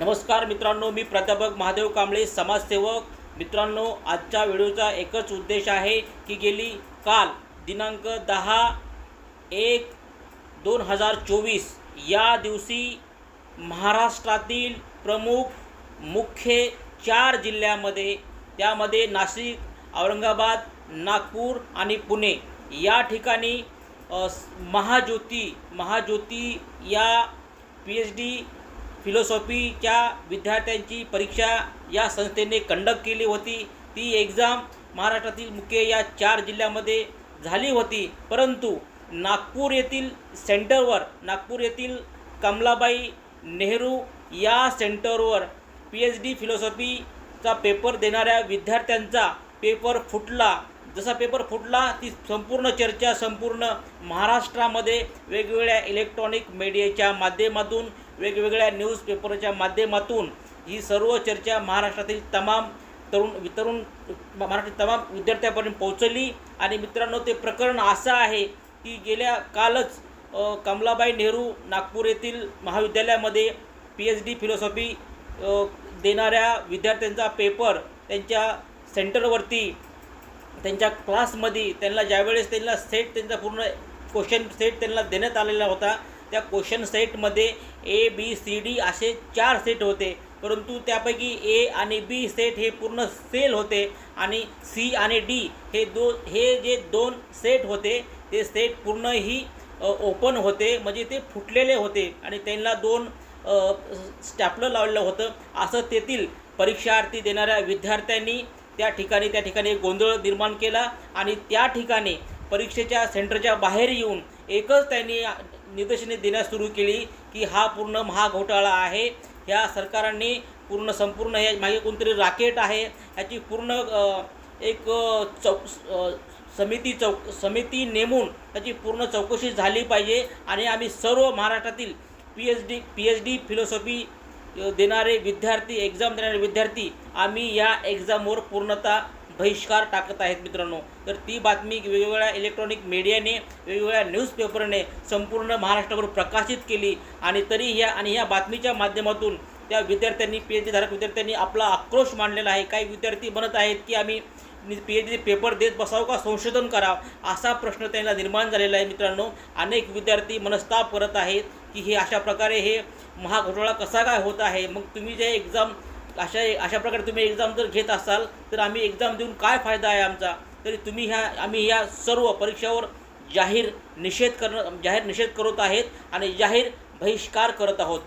नमस्कार मित्रांनो मी प्राध्यापक महादेव कांबळे समाजसेवक. मित्रांनो आजच्या व्हिडिओचा एकच उद्देश आहे की गेली काल दिनांक दहा एक दोन हजार चोवीस या दिवशी महाराष्ट्रातील प्रमुख मुख्य चार जिल्ह्यामध्ये त्यामध्ये नाशिक औरंगाबाद नागपूर आणि पुणे या ठिकाणी महाज्योती महाज्योती या पी एच डी फिलॉसॉफीच्या विद्यार्थ्यांची परीक्षा या संस्थेने कंडक्ट केली होती. ती एक्झाम महाराष्ट्रातील मुख्य या चार जिल्ह्यामध्ये झाली होती. परंतु नागपूर येथील सेंटरवर नागपूर येथील कमलाबाई नेहरू या सेंटरवर पी एच डी फिलॉसॉफीचा पेपर देणाऱ्या विद्यार्थ्यांचा पेपर फुटला. जसा पेपर फुटला ती संपूर्ण चर्चा संपूर्ण महाराष्ट्रामध्ये वेगवेगळ्या इलेक्ट्रॉनिक मीडियाच्या माध्यमातून वेगवेगळ्या न्यूजपेपरच्या माध्यमातून ही सर्व चर्चा महाराष्ट्रातील तमाम तरुण वितरुण महाराष्ट्रातील तमाम विद्यार्थ्यांपर्यंत पोहोचली. आणि मित्रांनो ते प्रकरण असं आहे की गेल्या कालच कमलाबाई नेहरू नागपूर येथील महाविद्यालयामध्ये पी एच डी फिलॉसॉफी देणाऱ्या विद्यार्थ्यांचा पेपर त्यांच्या सेंटरवरती त्यांच्या क्लासमध्ये त्यांना ज्यावेळेस त्यांना सेट त्यांचा पूर्ण क्वेश्चन सेट त्यांना देण्यात आलेला होता त्या क्वेश्चन सेटमध्ये ए बी सी डी असे चार सेट होते. परंतु त्यापैकी ए आणि बी सेट हे पूर्ण सेल होते आणि सी आणि डी हे दो हे जे दोन सेट होते ते सेट पूर्ण ही ओपन होते. म्हणजे ते फुटलेले होते आणि त्यांना दोन स्टॅपलं लावलेलं होतं. असं तेथील परीक्षार्थी देणाऱ्या विद्यार्थ्यांनी त्या ठिकाणी त्या ठिकाणी गोंधळ निर्माण केला आणि त्या ठिकाणी परीक्षेच्या सेंटरच्या बाहेर येऊन एकच त्यांनी निदर्शने देण्यास सुरू केली की हा पूर्ण महाघोटाळा आहे. ह्या सरकारांनी पूर्ण संपूर्ण हे मागे कोणतरी राकेट आहे. ह्याची पूर्ण एक चौ समिती चौक समिती नेमून त्याची पूर्ण चौकशी झाली पाहिजे. आणि आम्ही सर्व महाराष्ट्रातील P H D P H D philosophy देणारे विद्यार्थी एक्झाम देणारे विद्यार्थी आम्ही या एक्झामवर पूर्णतः बहिष्कार टाकत आहेत मित्रांनो. तर ती बातमी वेगवेगळ्या इलेक्ट्रॉनिक मीडियाने वेगवेगळ्या न्यूजपेपरने संपूर्ण महाराष्ट्रावर प्रकाशित केली. आणि तरी ह्या आणि ह्या बातमीच्या माध्यमातून त्या विद्यार्थ्यांनी पी एच डी धारक विद्यार्थ्यांनी आपला आक्रोश मांडलेला आहे. काही विद्यार्थी म्हणत आहेत की आम्ही पी एच डी पेपर देत बसावं का? संशोधन करावं? असा प्रश्न त्यांना निर्माण झालेला आहे मित्रांनो. अनेक विद्यार्थी मनस्ताप करत आहेत की हे अशा प्रकारे हे महाघोटाळा कसा काय होत आहे? मग तुम्ही जे एक्झाम अशा अशा प्रकारे तुम्ही एक्झाम जर घेत असाल तर आम्ही एक्झाम देऊन काय फायदा आहे आमचा? तरी तुम्ही ह्या आम्ही ह्या सर्व परीक्षावर जाहीर निषेध करणं जाहीर निषेध करत आहेत आणि जाहीर बहिष्कार करत आहोत.